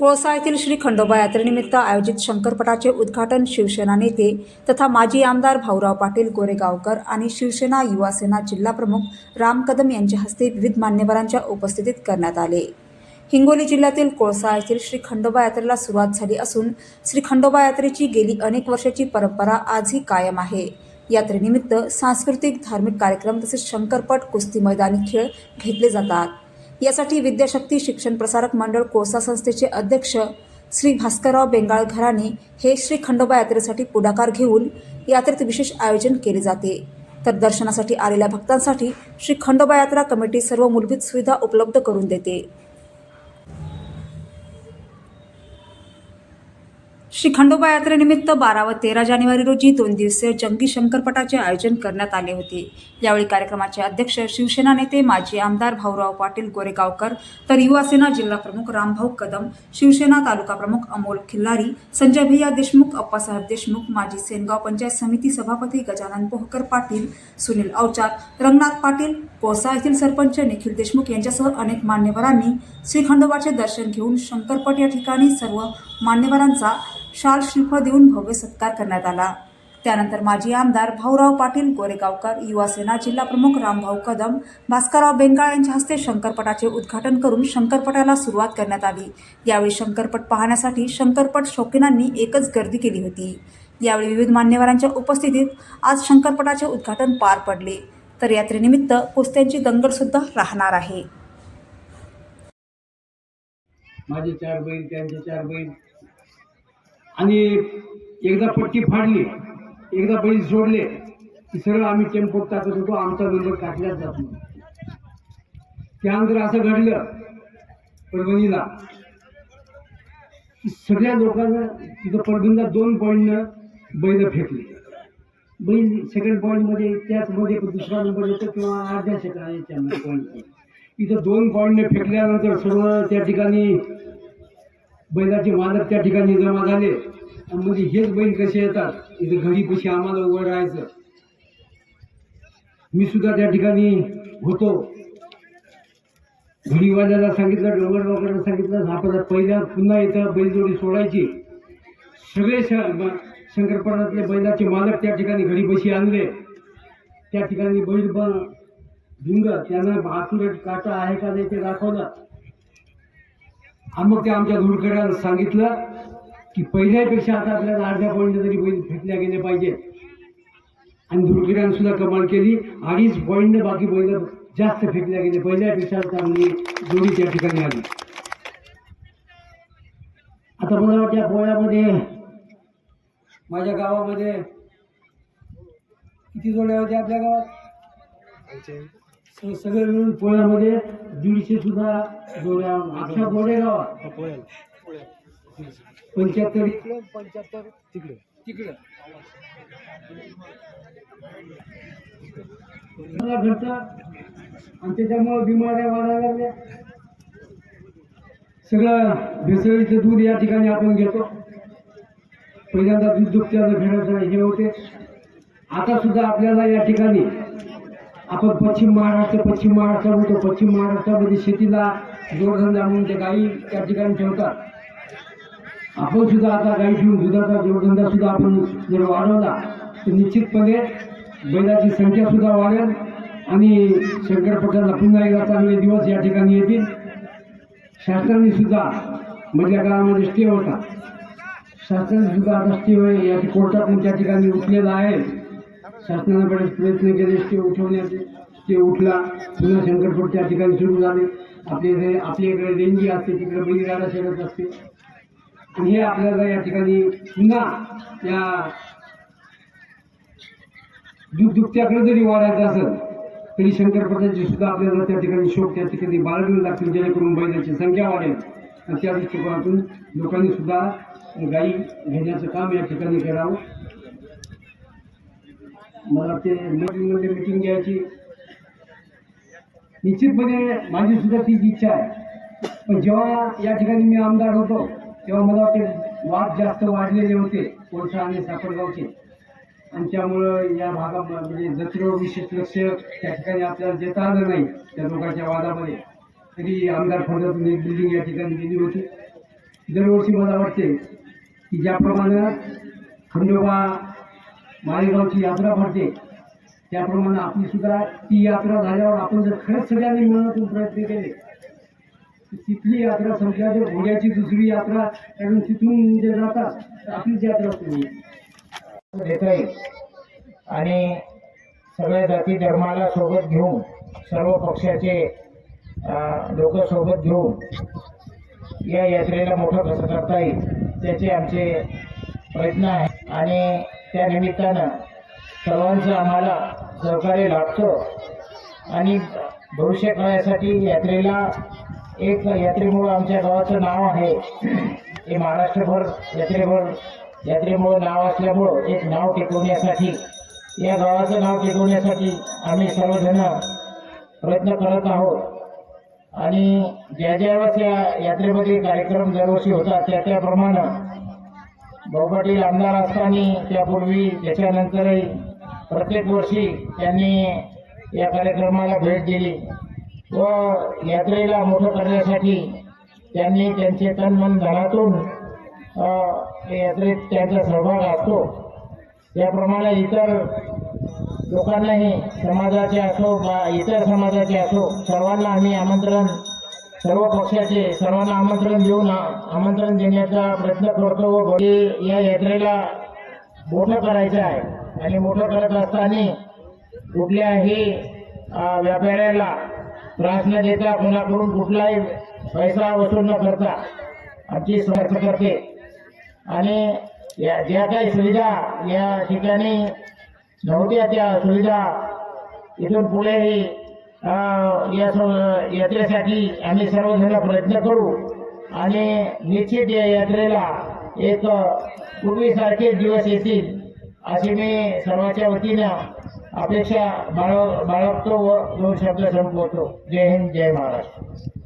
कोळसा येथील श्री खंडोबा यात्रेनिमित्त आयोजित शंकरपटाचे उद्घाटन शिवसेना नेते तथा माजी आमदार भाऊराव पाटील गोरेगावकर आणि शिवसेना युवासेना जिल्हाप्रमुख राम कदम यांच्या हस्ते विविध मान्यवरांच्या उपस्थितीत करण्यात आले. हिंगोली जिल्ह्यातील कोळसा येथील श्री खंडोबा यात्रेला सुरुवात झाली असून श्री खंडोबा यात्रेची गेली अनेक वर्षाची परंपरा आजही कायम आहे. यात्रेनिमित्त सांस्कृतिक धार्मिक कार्यक्रम तसेच शंकरपट कुस्ती मैदानी खेळ घेतले जातात. यासाठी विद्याशक्ती शिक्षण प्रसारक मंडळ कोळसा संस्थेचे अध्यक्ष श्री भास्करराव बेंगाळ घराणे हे श्री खंडोबा यात्रेसाठी पुढाकार घेऊन यात्रेत विशेष आयोजन केले जाते. तर दर्शनासाठी आलेल्या भक्तांसाठी श्री खंडोबा यात्रा कमिटी सर्व मूलभूत सुविधा उपलब्ध करून देते. श्री खंडोबा यात्रेनिमित्त बारा व तेरा जानेवारी रोजी दोन दिवसीय जंगी शंकरपटाचे आयोजन करण्यात आले होते. यावेळी कार्यक्रमाचे अध्यक्ष शिवसेना नेते माजी आमदार भाऊराव पाटील गोरेगावकर तर युवासेना जिल्हा प्रमुख रामभाऊ कदम शिवसेना तालुका प्रमुख अमोल खिल्लारी संजय भैया देशमुख अप्पासाहेब देशमुख माजी सेनगाव पंचायत समिती सभापती गजानन पोहकर पाटील सुनील अवचार रंगनाथ पाटील कोळसा येथील सरपंच निखिल देशमुख यांच्यासह अनेक मान्यवरांनी श्री खंडोबाचे दर्शन घेऊन शंकरपट या ठिकाणी सर्व मान्यवरांचा शाल शिल्प देऊन भव्य सत्कार करण्यात आला. त्यानंतर माजी आमदार भाऊराव पाटील गोरेगावकर युवा सेना जिल्हा प्रमुख रामभाऊ कदम भास्करराव बेंगाळ यांच्या हस्ते शंकरपटाचे उद्घाटन करून शंकरपटाला सुरुवात करण्यात आली. यावेळी शंकरपट पाहण्यासाठी शंकरपट शौकीनांनी एकच गर्दी केली होती. यावेळी विविध मान्यवरांच्या उपस्थितीत आज शंकरपटाचे उद्घाटन पार पडले. तर यात्रेनिमित्त कुस्त्यांची दंगलसुद्धा राहणार आहे. माझे चार बहीण त्यांचे चार बहीण. आणि एकदा पट्टी फाडली एकदा बैल सोडले की सरळ आम्ही टेम्पोत टाकत होतो आमचा नंबर टाकल्याच जात नाही. त्यानंतर असं घडलं परभणीला सगळ्या लोकांना तिथं परभणीला दोन पॉईंटनं बैल फेकले. बैल सेकंड पॉईंटमध्ये त्याचमध्ये दुसरा नंबर येतो किंवा अर्ध्या सेकंडाच्या पॉईंट इथं दोन पॉईंटने फेकल्यानंतर सर्व त्या ठिकाणी बैलाचे मालक त्या ठिकाणी जमा झाले. आणि म्हणजे हेच बैल कसे येतात? इथं घडी कशी आम्हाला उभं राहायचं. मी सुद्धा त्या ठिकाणी होतो. घडीवाल्याला सांगितलं डोंगर लोकांना सांगितलं आपण पहिल्या पुन्हा इथं बैलजोडी सोडायची. सगळे श बैलाचे मालक त्या ठिकाणी घडी बशी आणले. त्या ठिकाणी बैल ब भिंग त्यांना आकुरेट काटा आहे का नाही ते दाखवलं. आणि मग ते आमच्या धुळकड्याला सांगितलं की पहिल्यापेक्षा आता आपल्याला अर्ध्या पॉईंट तरी बैल फेकल्या गेले पाहिजे आणि धुळकड्यानं सुद्धा कमाल केली. अडीच पॉईंट बाकी बैल जास्त फेकल्या गेले. पहिल्यापेक्षा चांगली जोडी त्या ठिकाणी आली. आता मला त्या पोळ्यामध्ये माझ्या गावामध्ये किती जोड्या होत्या आपल्या गावात? स- सगळे मिळून पोळ्यामध्ये दीडशे सुद्धा जोड्या अख्ख्या गोडे गावात पंच्याहत्तर पंच्याहत्तर तिकडे. तिकडे. घडतं आणि त्याच्यामुळे बिमाऱ्या वाढायला लागल्या. सगळं भेसळीचं दूध या ठिकाणी आपण घेतो. पहिल्यांदा दूध दुभत्याचं घेण्याचं हे होते. आता सुद्धा आपल्याला या ठिकाणी आपण पश्चिम महाराष्ट्र पश्चिम महाराष्ट्र म्हणतो. पश्चिम महाराष्ट्रामध्ये शेतीला जोडधंदा म्हणून ते गाई त्या ठिकाणी ठेवतात. आपण सुद्धा आता गाई ठेवून दुधाचा जोडधंदा सुद्धा आपण जर वाढवला तर निश्चितपणे बैलाची संख्या सुद्धा वाढेल आणि शंकरपटाला पुन्हा एकदा चांगले दिवस या ठिकाणी येतील. शास्त्रांनी सुद्धा मधल्या काळामध्ये स्टे होता. शास्त्रांनी सुद्धा आता स्टे होईल. या कोर्टातून त्या ठिकाणी उठलेला आहे. शासनाने बरेच प्रयत्न केले स्टे उठवण्याचे स्टे उठला. पुन्हा शंकरपूरच्या त्या ठिकाणी सुरू झाले. आपले इथे आपल्या इकडे देणगी असते तिकडे बळीराडा शरत असते. आणि हे आपल्याला या ठिकाणी पुन्हा या दूध दुभत्याकडे जरी वाढायचं असेल तरी शंकरपटाची सुद्धा आपल्याला त्या ठिकाणी शोक त्या ठिकाणी बाळगले लागतील जेणेकरून बैलाची संख्या वाढेल. आणि त्या दृष्टिकोनातून लोकांनी सुद्धा गाई घेण्याचं काम या ठिकाणी करावं. मला ते मीटिंगमध्ये मीटिंग घ्यायची. निश्चितपणे माझी सुद्धा तीच इच्छा आहे. पण जेव्हा या ठिकाणी मी आमदार होतो तेव्हा मला वाटते वाद जास्त वाढलेले होते कोळसा आणि साखरगावचे. आणि त्यामुळं या भागा म्हणजे जत्रेवर विशेष लक्ष त्या ठिकाणी आपल्याला देता आलं नाही त्या लोकांच्या वादामध्ये. तरी आमदार फंडातून एक बिल्डिंग या ठिकाणी दिली होती. दरवर्षी मला वाटते की ज्याप्रमाणे खंडोबा माळेगावची यात्रा भरते. त्याप्रमाणे आपली सुद्धा ती यात्रा झाल्यावर आपण जर खरंच सगळ्यांनी मिळून प्रयत्न केले तिथली यात्रा संपल्याच्या घोड्याची दुसरी यात्रा कारण तिथून जे जातात तर आपलीच यात्रा तुम्ही घेता देता येईल आणि सगळ्या जाती धर्माला सोबत घेऊन सर्व पक्षाचे लोक सोबत घेऊन या यात्रेला मोठा कसा करता येईल त्याचे आमचे प्रयत्न आहे आणि त्या निमित्तानं सर्वांचं आम्हाला सहकार्य लाभतं. आणि भविष्य काळासाठी यात्रेला एक यात्रेमुळं आमच्या गावाचं नाव आहे. हे महाराष्ट्रभर यात्रेभर यात्रेमुळं नाव असल्यामुळं एक नाव टिकवण्यासाठी या गावाचं नाव टिकवण्यासाठी आम्ही सर्वजण प्रयत्न करत आहोत. आणि ज्या ज्या वेळेस या यात्रेमध्ये कार्यक्रम दरवर्षी होतात त्या त्याप्रमाणे भाऊ आमदार असताना त्यापूर्वी त्याच्यानंतरही प्रत्येक वर्षी त्यांनी या कार्यक्रमाला भेट दिली व यात्रेला मोठं करण्यासाठी त्यांनी त्यांचे तन मन धनातून यात्रेत त्यांचा सहभाग असतो. त्याप्रमाणे इतर लोकांनाही समाजाचे असो बा इतर समाजाचे असो सर्वांना आम्ही आमंत्रण सर्व पक्षाचे सर्वांना आमंत्रण देऊन आमंत्रण देण्याचा प्रयत्न करतो व या यात्रेला मोठं करायचं आहे. आणि मोठं करत असताना कुठल्याही व्यापाऱ्याला त्रास न देता कोणाकडून कुठलाही पैसा वसूल न करता आमची खर्च करते. आणि या ज्या काही सुविधा या ठिकाणी नव्हत्या त्या सुविधा इथून पुढेही यात्रेसाठी आम्ही सर्वजण प्रयत्न करू. आणि निश्चित या यात्रेला एक पूर्वीसारखे दिवस येतील अशी मी सर्वांच्या वतीनं अपेक्षा बाळग बाळगतो व दोन शब्द संपवतो. जय हिंद जय महाराष्ट्र.